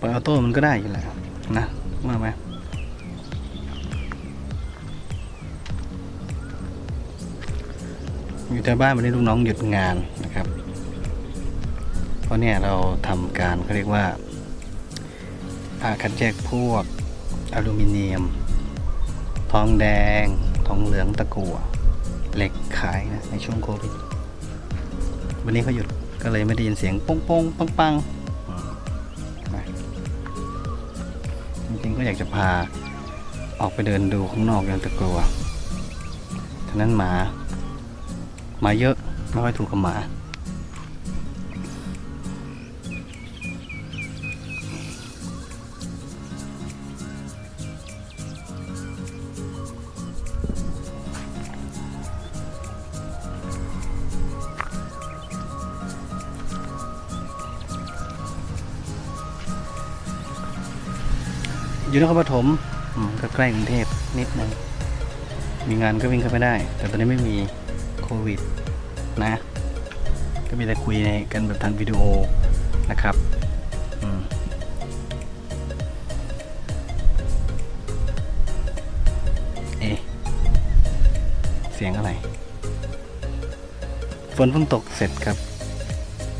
เปิดออโต้มันก็ได้อยู่แล้วนะว่าไหมอยู่แต่บ้านวันนี้ลูกน้องหยุดงานนะครับ เพราะเนี่ยเราทำการเขาเรียกว่าผ่าคัดแยกพวกอลูมิเนียม ทองแดง ทองเหลืองตะกั่วเหล็กขายนะในช่วงโควิด วันนี้เขาหยุดก็เลยไม่ได้ยินเสียงป้งป้งปังปัง ก็อยากจะพาออกไปเดินดูข้างนอกยังตะกลัวฉะนั้นหมา หมาเยอะ ไม่ค่อยถูกกับหมา อยู่นครปฐมก็ใกล้กรุงเทพนิดนึงมีงานก็วิ่งเข้าไปได้ แต่ตอนนี้ไม่มีโควิดนะ ก็มีแต่คุยในกันแบบทางวิดีโอนะครับอเอเสียงอะไร ฝนเพิ่งตกเสร็จครับ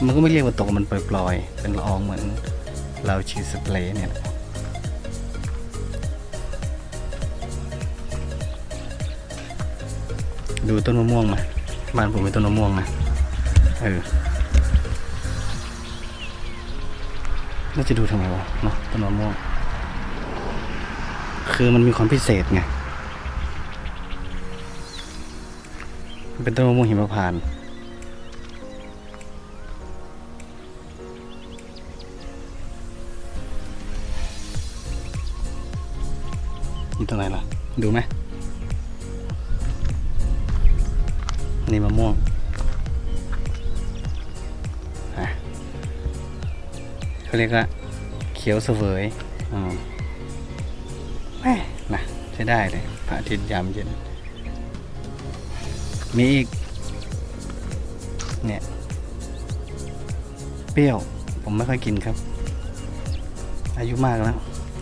มันก็ไม่เรียกว่าตกมันปล่อยๆ เป็นละอองเหมือนเราฉีดสเปรย์เนี่ย ดูต้นมะม่วงนะบ้านผมเป็นต้นมะม่วงนะเออน่าจะดูทำไมวะเนาะต้นมะม่วง คือมันมีความพิเศษไงมันเป็นต้นมะม่วงหิมพานต์อยู่ตรงไหนล่ะ ดูไหม นี่มะม่วงเขาเรียกว่าเขียวเสวยอืมแม่นะใช้ได้เลยพระอาทิตย์ยามเย็น มีอีก เนี่ย เปรี้ยว ผมไม่ค่อยกินครับ อายุมากแล้ว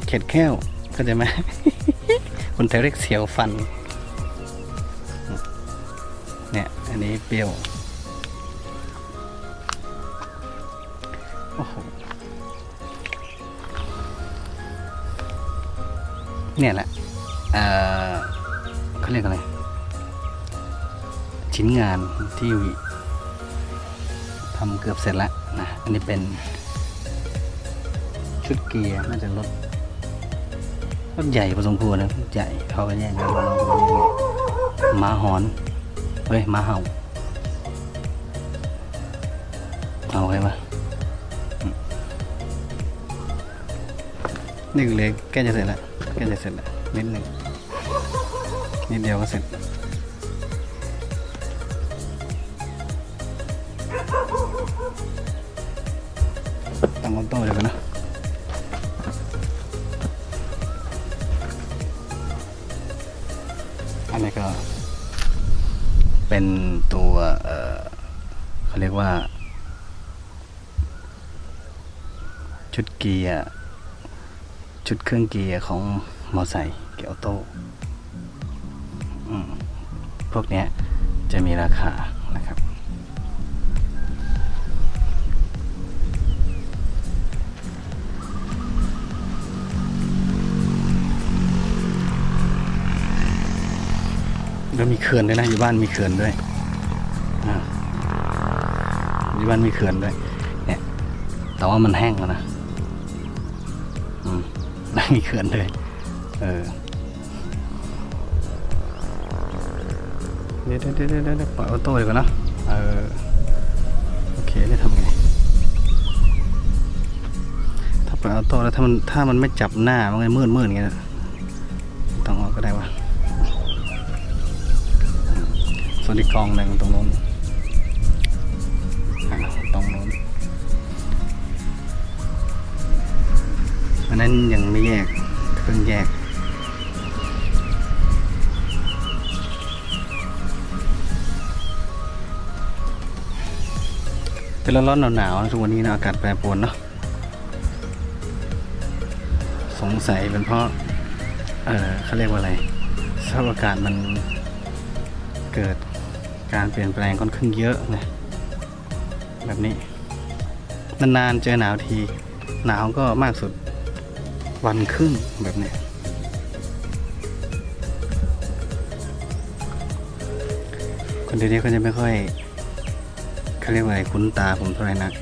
เข็ดแค้วเข้าใจไหมคนไทยเรียกเสียวฟัน เนี่ย อันนี้เปรี้ยว โอ้โห เนี่ยแหละ เอ่อเขาเรียกอะไร ชิ้นงานที่ทำเกือบเสร็จแล้วนะ อันนี้เป็นชุดเกียร์น่าจะรถรถใหญ่พอสมควรนะรถใหญ่เขาก็แย่งกันเราก็ไม่รู้หมาหอนเฮ้ยหมาหอน เล็กแกจะเสร็จแล้วแกจะ เป็นตัวเขาเรียกว่า ชุดเกียร์ ชุดเครื่องเกียร์ของมอไซค์เกียร์ออโต้พวกนี้จะมีราคานะครับ แล้วมีเขื่อนด้วยนะอยู่บ้านมีเขื่อนด้วยอยู่บ้านมีเขื่อนด้วย เนี่ย แต่ว่ามันแห้งแล้วนะอืมแล้วมีเขื่อนด้วยเออเดี๋ยวเดี๋ยวเดี๋ยวเปล่อยออโต้เลยก่อนนะเออโอเคได้ทำไงถ้าปล่อยออโต้แล้วถ้ามันถ้ามันไม่จับหน้ามันก็มืดมืดอย่างเงี้ยนะ อีกกองหนึ่งตรงนู้นตรงนู้นอันนั้นยังไม่แยกเพิ่งแยกเป็นร้อนๆหนาวๆนะทุกวันนี้นะอากาศแปรปรวนเนาะสงสัยเป็นเพราะ เออเขาเรียกว่าอะไรสภาพอากาศมันเกิด การเปลี่ยนแปลงค่อนข้างเยอะนะแบบนี้ นานๆเจอหนาวที หนาวก็มากสุดวันครึ่งแบบนี้คนเดี๋ยวนี้ก็จะไม่ค่อยเขาเรียกว่าอะไรคุ้นตาผมเท่าไหร่นัก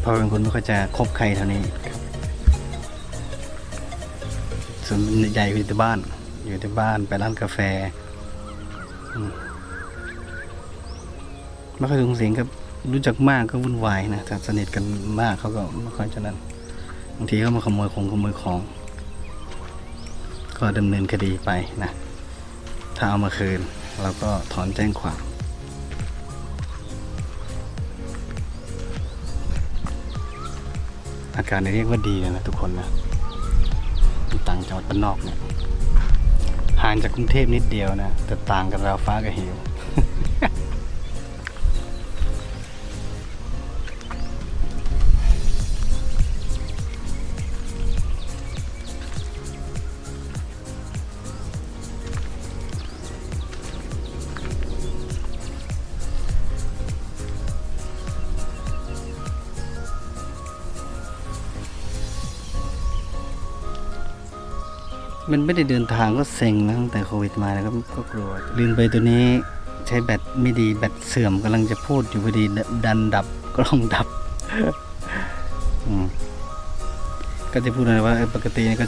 เพราะเป็นคนไม่ค่อยจะคบใครเท่านี้ส่วนใหญ่อยู่ที่บ้าน อยู่ที่บ้านไปร้านกาแฟอืม ไม่ค่อยสูงสิงกับรู้จักมากก็วุ่นวายนะแต่สนิทกันมากเขาก็ไม่ค่อยจะนั้นบางทีก็มาขโมยของขโมยของ ก็ดำเนินคดีไปนะถ้าเอามาคืนเราก็ถอนแจ้งความอาการเนี่ยเรียกว่าดีเลยนะทุกคนนะต่างจังหวัดบ้านนอกเนี่ยห่างจากกรุงเทพนิดเดียวนะแต่ต่างกันราวฟ้ากับเหว มันไม่ได้เดินทางก็เซ็งนะตั้งแต่โควิดมาแล้วก็ก็กลัวลืมไปตัวนี้ใช้แบตไม่ดีแบตเสื่อมกำลังจะพูดอยู่พอดีดันดับกล้องดับก็จะพูดอะไรว่าปกตินี่ก็